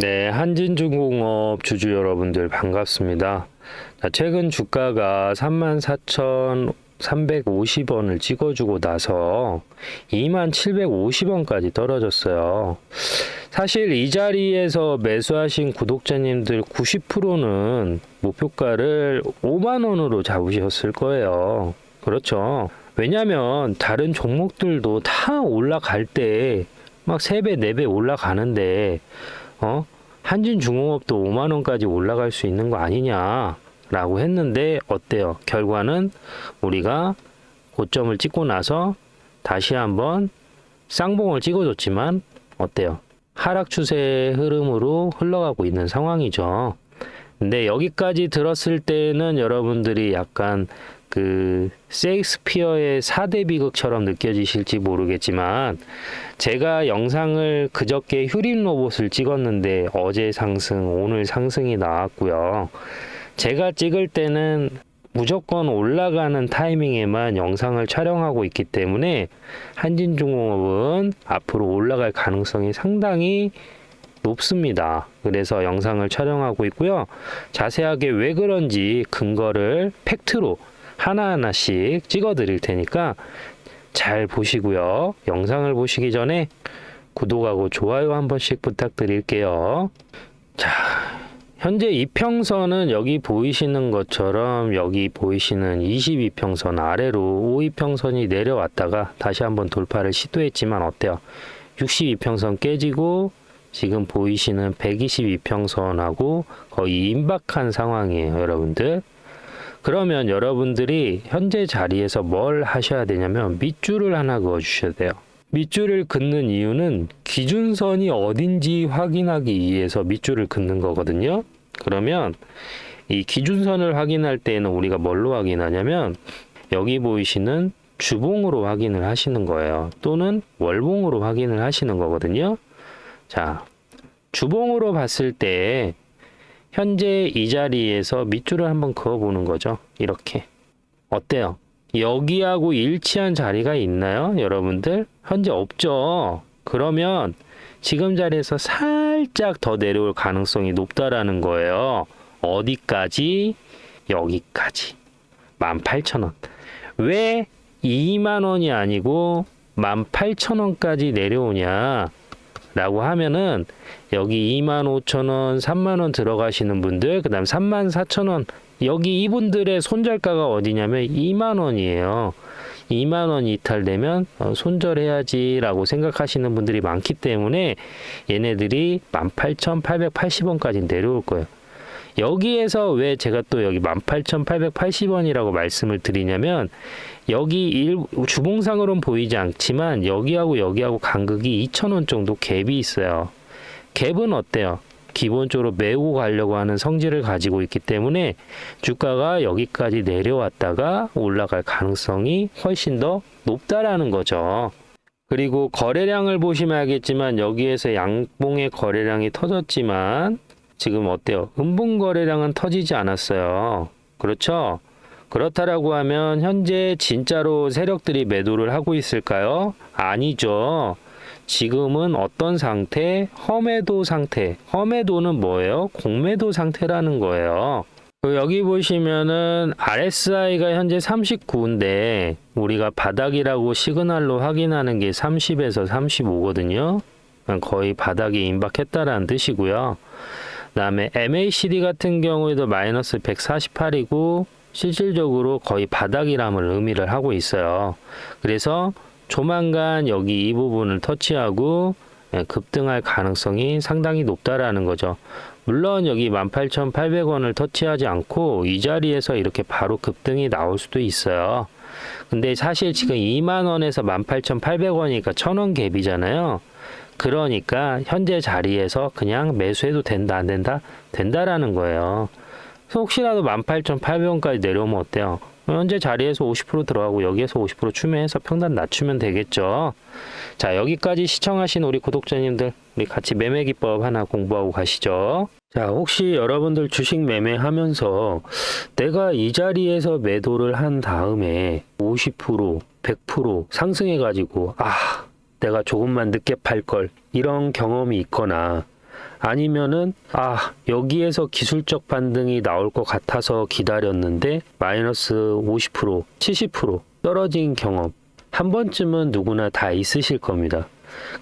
네, 한진중공업 주주 여러분들 반갑습니다. 자, 최근 주가가 34,350원을 찍어주고 나서 2750원까지 떨어졌어요. 사실 이 자리에서 매수하신 구독자님들 90%는 목표가를 5만원으로 잡으셨을 거예요. 그렇죠. 왜냐면 다른 종목들도 다 올라갈 때 막 3배, 4배 올라가는데 어? 한진중공업도 5만 원까지 올라갈 수 있는 거 아니냐라고 했는데 어때요? 결과는 우리가 고점을 찍고 나서 다시 한번 쌍봉을 찍어줬지만 어때요? 하락 추세의 흐름으로 흘러가고 있는 상황이죠. 근데 여기까지 들었을 때는 여러분들이 약간 그 세익스피어의 4대 비극처럼 느껴지실지 모르겠지만 제가 영상을 그저께 휴림 로봇을 찍었는데 어제 상승, 오늘 상승이 나왔고요. 제가 찍을 때는 무조건 올라가는 타이밍에만 영상을 촬영하고 있기 때문에 한진중공업은 앞으로 올라갈 가능성이 상당히 높습니다. 그래서 영상을 촬영하고 있고요. 자세하게 왜 그런지 근거를 팩트로 하나하나씩 찍어 드릴 테니까 잘 보시고요. 영상을 보시기 전에 구독하고 좋아요 한 번씩 부탁드릴게요. 자, 현재 이평선은 여기 보이시는 것처럼 여기 보이시는 22평선 아래로 5이평선이 내려왔다가 다시 한번 돌파를 시도했지만 어때요? 62평선 깨지고 지금 보이시는 122평선하고 거의 임박한 상황이에요, 여러분들. 그러면 여러분들이 현재 자리에서 뭘 하셔야 되냐면 밑줄을 하나 그어 주셔야 돼요. 밑줄을 긋는 이유는 기준선이 어딘지 확인하기 위해서 밑줄을 긋는 거거든요. 그러면 이 기준선을 확인할 때에는 우리가 뭘로 확인하냐면 여기 보이시는 주봉으로 확인을 하시는 거예요. 또는 월봉으로 확인을 하시는 거거든요. 자, 주봉으로 봤을 때 현재 이 자리에서 밑줄을 한번 그어보는 거죠. 이렇게. 어때요? 여기하고 일치한 자리가 있나요? 여러분들? 현재 없죠. 그러면 지금 자리에서 살짝 더 내려올 가능성이 높다라는 거예요. 어디까지? 여기까지. 18,000원. 왜 2만 원이 아니고 18,000원까지 내려오냐? 라고 하면은 여기 2만 5천 원, 3만 원 들어가시는 분들, 그 다음 3만 4천 원 여기 이분들의 손절가가 어디냐면 2만 원이에요. 2만 원 이탈되면 어, 손절해야지라고 생각하시는 분들이 많기 때문에 얘네들이 18,880원까지 내려올 거예요. 여기에서 왜 제가 또 여기 18,880원이라고 말씀을 드리냐면 여기 일, 주봉상으로는 보이지 않지만 여기하고 여기하고 간극이 2,000원 정도 갭이 있어요. 갭은 어때요? 기본적으로 메우고 가려고 하는 성질을 가지고 있기 때문에 주가가 여기까지 내려왔다가 올라갈 가능성이 훨씬 더 높다라는 거죠. 그리고 거래량을 보시면 알겠지만 여기에서 양봉의 거래량이 터졌지만 지금 어때요? 음봉 거래량은 터지지 않았어요. 그렇죠? 그렇다라고 하면 현재 진짜로 세력들이 매도를 하고 있을까요? 아니죠. 지금은 어떤 상태? 험매도 상태. 험매도는 뭐예요? 공매도 상태라는 거예요. 그 여기 보시면은 RSI가 현재 39인데 우리가 바닥이라고 시그널로 확인하는 게 30에서 35거든요. 거의 바닥에 임박했다라는 뜻이고요. 그 다음에 MACD 같은 경우에도 마이너스 148이고 실질적으로 거의 바닥이람을 의미를 하고 있어요. 그래서 조만간 여기 이 부분을 터치하고 예, 급등할 가능성이 상당히 높다라는 거죠. 물론 여기 18,800원을 터치하지 않고 이 자리에서 이렇게 바로 급등이 나올 수도 있어요. 근데 사실 지금 2만 원에서 18,800원이니까 1,000원 갭이잖아요. 그러니까 현재 자리에서 그냥 매수해도 된다 안 된다 된다라는 거예요. 혹시라도 18,800원까지 내려오면 어때요? 현재 자리에서 50% 들어가고 여기에서 50% 추매해서 평단 낮추면 되겠죠. 자 여기까지 시청하신 우리 구독자님들 우리 같이 매매 기법 하나 공부하고 가시죠. 자 혹시 여러분들 주식 매매하면서 내가 이 자리에서 매도를 한 다음에 50% 100% 상승해 가지고 아 내가 조금만 늦게 팔 걸 이런 경험이 있거나 아니면은 아 여기에서 기술적 반등이 나올 것 같아서 기다렸는데 마이너스 50% 70% 떨어진 경험 한 번쯤은 누구나 다 있으실 겁니다.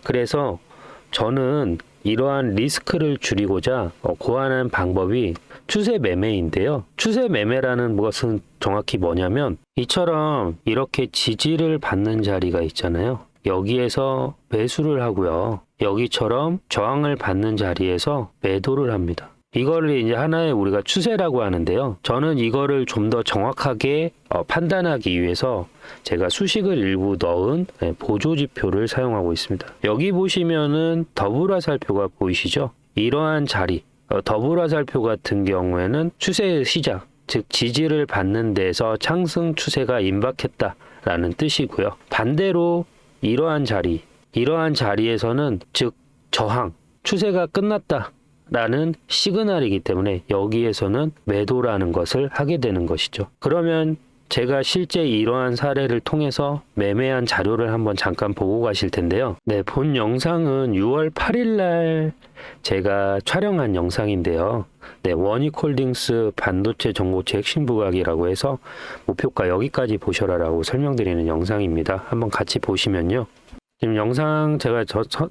그래서 저는 이러한 리스크를 줄이고자 어, 고안한 방법이 추세 매매인데요. 추세 매매라는 것은 정확히 뭐냐면 이처럼 이렇게 지지를 받는 자리가 있잖아요. 여기에서 매수를 하고요. 여기처럼 저항을 받는 자리에서 매도를 합니다. 이거를 이제 하나의 우리가 추세라고 하는데요. 저는 이거를 좀 더 정확하게 어, 판단하기 위해서 제가 수식을 일부 넣은 네, 보조 지표를 사용하고 있습니다. 여기 보시면은 더블 화살표가 보이시죠? 이러한 자리, 어, 더블 화살표 같은 경우에는 추세의 시작, 즉 지지를 받는 데서 상승 추세가 임박했다라는 뜻이고요. 반대로 이러한 자리, 이러한 자리에서는 즉 저항, 추세가 끝났다. 라는 시그널이기 때문에 여기에서는 매도라는 것을 하게 되는 것이죠. 그러면 제가 실제 이러한 사례를 통해서 매매한 자료를 한번 잠깐 보고 가실 텐데요. 네, 본 영상은 6월 8일 날 제가 촬영한 영상인데요. 네, 원익홀딩스 반도체 정보체 핵심 부각이라고 해서 목표가 여기까지 보셔라라고 설명드리는 영상입니다. 한번 같이 보시면요. 지금 영상 제가 저, 저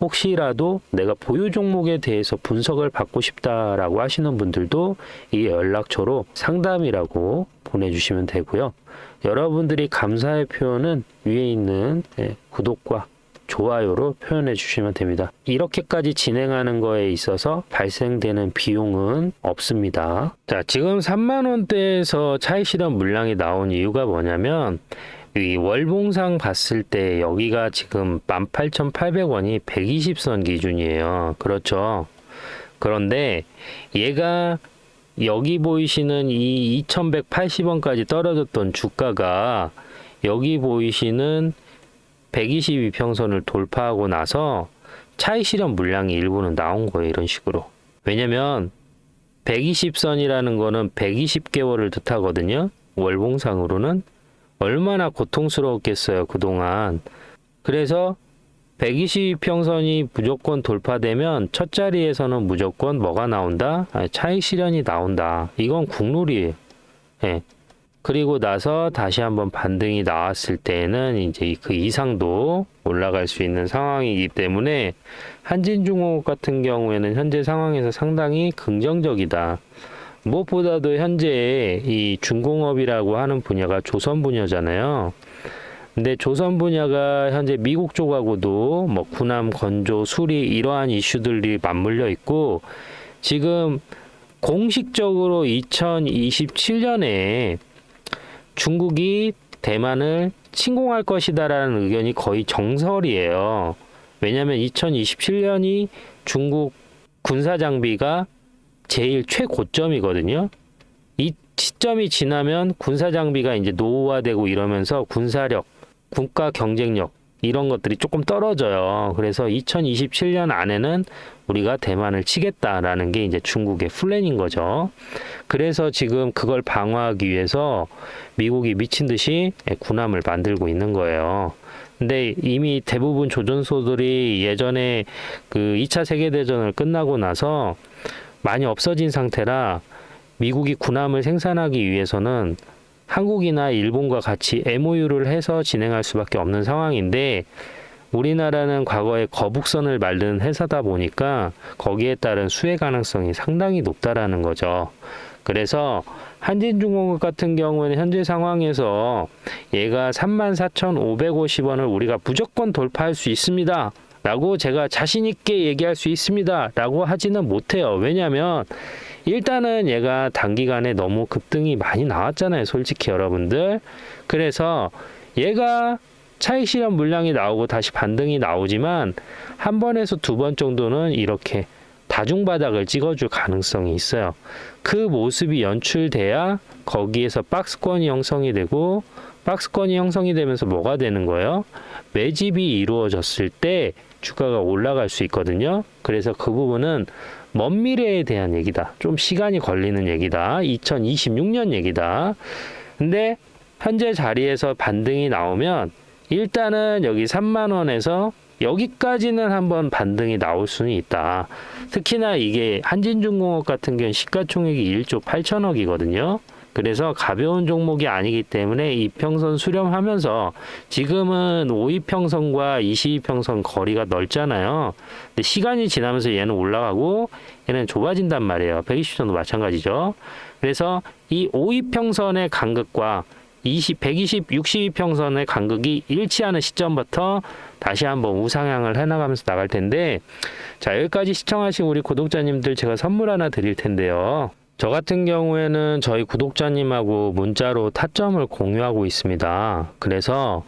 혹시라도 내가 보유 종목에 대해서 분석을 받고 싶다라고 하시는 분들도 이 연락처로 상담이라고 보내주시면 되고요. 여러분들이 감사의 표현은 위에 있는 예, 구독과 좋아요로 표현해 주시면 됩니다. 이렇게까지 진행하는 거에 있어서 발생되는 비용은 없습니다. 자, 지금 3만 원대에서 차익 실현 물량이 나온 이유가 뭐냐면 이 월봉상 봤을 때 여기가 지금 18,800원이 120선 기준이에요. 그렇죠. 그런데 얘가 여기 보이시는 이 2180원까지 떨어졌던 주가가 여기 보이시는 122평선을 돌파하고 나서 차익 실현 물량이 일부는 나온 거예요. 이런 식으로. 왜냐면 120선이라는 거는 120개월을 뜻하거든요. 월봉상으로는 얼마나 고통스러웠겠어요. 그동안. 그래서 122평선이 무조건 돌파되면 첫 자리에서는 무조건 뭐가 나온다? 아, 차익 실현이 나온다. 이건 국룰이에요. 예. 그리고 나서 다시 한번 반등이 나왔을 때에는 이제 그 이상도 올라갈 수 있는 상황이기 때문에 한진중공업 같은 경우에는 현재 상황에서 상당히 긍정적이다. 무엇보다도 현재 이 중공업이라고 하는 분야가 조선 분야잖아요. 근데 조선 분야가 현재 미국 쪽하고도 뭐 군함 건조 수리 이러한 이슈들이 맞물려 있고 지금 공식적으로 2027년에 중국이 대만을 침공할 것이다라는 의견이 거의 정설이에요. 왜냐하면 2027년이 중국 군사 장비가 제일 최고점이거든요. 이 시점이 지나면 군사 장비가 이제 노후화되고 이러면서 군사력, 국가 경쟁력 이런 것들이 조금 떨어져요. 그래서 2027년 안에는 우리가 대만을 치겠다라는 게 이제 중국의 플랜인 거죠. 그래서 지금 그걸 방어하기 위해서 미국이 미친 듯이 군함을 만들고 있는 거예요. 근데 이미 대부분 조선소들이 예전에 그 2차 세계대전을 끝나고 나서 많이 없어진 상태라 미국이 군함을 생산하기 위해서는 한국이나 일본과 같이 MOU를 해서 진행할 수밖에 없는 상황인데 우리나라는 과거에 거북선을 만든 회사다 보니까 거기에 따른 수혜 가능성이 상당히 높다라는 거죠. 그래서 한진중공업 같은 경우에는 현재 상황에서 얘가 34,550원을 우리가 무조건 돌파할 수 있습니다. 라고 제가 자신있게 얘기할 수 있습니다. 라고 하지는 못해요. 왜냐면 일단은 얘가 단기간에 너무 급등이 많이 나왔잖아요. 솔직히 여러분들. 그래서 얘가 차익 실현 물량이 나오고 다시 반등이 나오지만 한 번에서 두 번 정도는 이렇게 다중 바닥을 찍어줄 가능성이 있어요. 그 모습이 연출돼야 거기에서 박스권이 형성이 되고 박스권이 형성이 되면서 뭐가 되는 거예요? 매집이 이루어졌을 때 주가가 올라갈 수 있거든요. 그래서 그 부분은 먼 미래에 대한 얘기다. 좀 시간이 걸리는 얘기다. 2026년 얘기다. 근데 현재 자리에서 반등이 나오면 일단은 여기 3만 원에서 여기까지는 한번 반등이 나올 수는 있다. 특히나 이게 한진중공업 같은 경우는 시가총액이 1조 8천억이거든요. 그래서 가벼운 종목이 아니기 때문에 이평선 수렴하면서 지금은 5이평선과 22평선 거리가 넓잖아요. 근데 시간이 지나면서 얘는 올라가고 얘는 좁아진단 말이에요. 120선도 마찬가지죠. 그래서 이 5이평선의 간극과 20, 120, 62평선의 간극이 일치하는 시점부터 다시 한번 우상향을 해나가면서 나갈 텐데 자 여기까지 시청하신 우리 구독자님들 제가 선물 하나 드릴 텐데요. 저 같은 경우에는 저희 구독자님하고 문자로 타점을 공유하고 있습니다. 그래서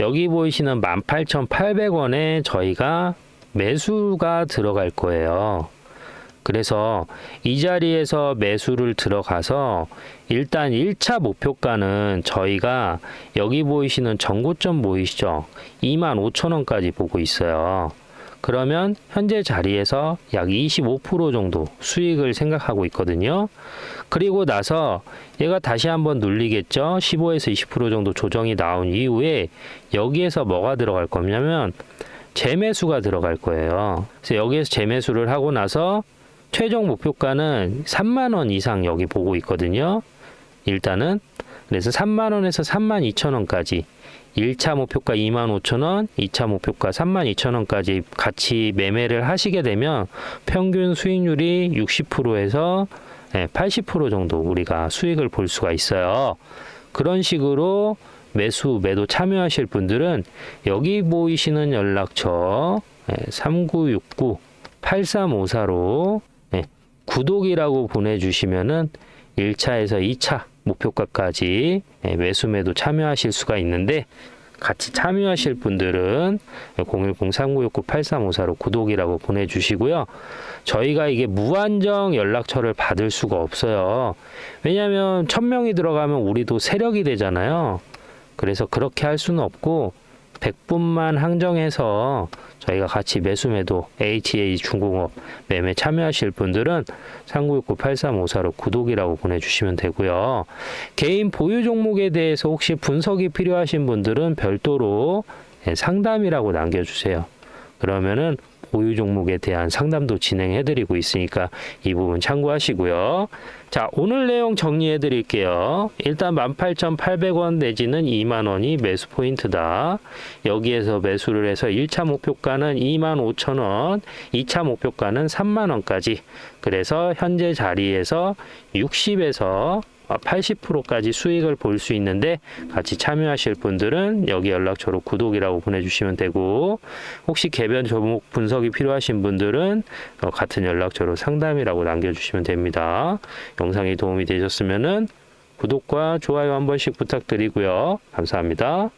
여기 보이시는 18,800원에 저희가 매수가 들어갈 거예요. 그래서 이 자리에서 매수를 들어가서 일단 1차 목표가는 저희가 여기 보이시는 전고점 보이시죠? 25,000원까지 보고 있어요. 그러면 현재 자리에서 약 25% 정도 수익을 생각하고 있거든요. 그리고 나서 얘가 다시 한번 눌리겠죠. 15에서 20% 정도 조정이 나온 이후에 여기에서 뭐가 들어갈 거냐면 재매수가 들어갈 거예요. 그래서 여기에서 재매수를 하고 나서 최종 목표가는 3만 원 이상 여기 보고 있거든요. 일단은 그래서 3만 원에서 3만 2천 원까지 1차 목표가 2만 5천 원, 2차 목표가 3만 2천 원까지 같이 매매를 하시게 되면 평균 수익률이 60%에서 80% 정도 우리가 수익을 볼 수가 있어요. 그런 식으로 매수 매도 참여하실 분들은 여기 보이시는 연락처 3969 8354로 예, 구독이라고 보내주시면은 1차에서 2차 목표가까지 예, 매수 매도 참여하실 수가 있는데 같이 참여하실 분들은 010-3969-8354로 구독이라고 보내주시고요. 저희가 이게 무한정 연락처를 받을 수가 없어요. 왜냐하면 1000명이 들어가면 우리도 세력이 되잖아요. 그래서 그렇게 할 수는 없고 100분만 항정해서 저희가 같이 매수 매도 HA 중공업 매매 참여하실 분들은 3969-8354로 구독이라고 보내주시면 되고요. 개인 보유 종목에 대해서 혹시 분석이 필요하신 분들은 별도로 예, 상담이라고 남겨주세요. 그러면은 보유 종목에 대한 상담도 진행해 드리고 있으니까 이 부분 참고하시고요. 자, 오늘 내용 정리해 드릴게요. 일단 18,800원 내지는 2만 원이 매수 포인트다. 여기에서 매수를 해서 1차 목표가는 25,000원, 2차 목표가는 3만 원까지. 그래서 현재 자리에서 60에서 80%까지 수익을 볼 수 있는데 같이 참여하실 분들은 여기 연락처로 구독이라고 보내주시면 되고 혹시 개별 종목 분석이 필요하신 분들은 어, 같은 연락처로 상담이라고 남겨주시면 됩니다. 영상이 도움이 되셨으면은 구독과 좋아요 한 번씩 부탁드리고요. 감사합니다.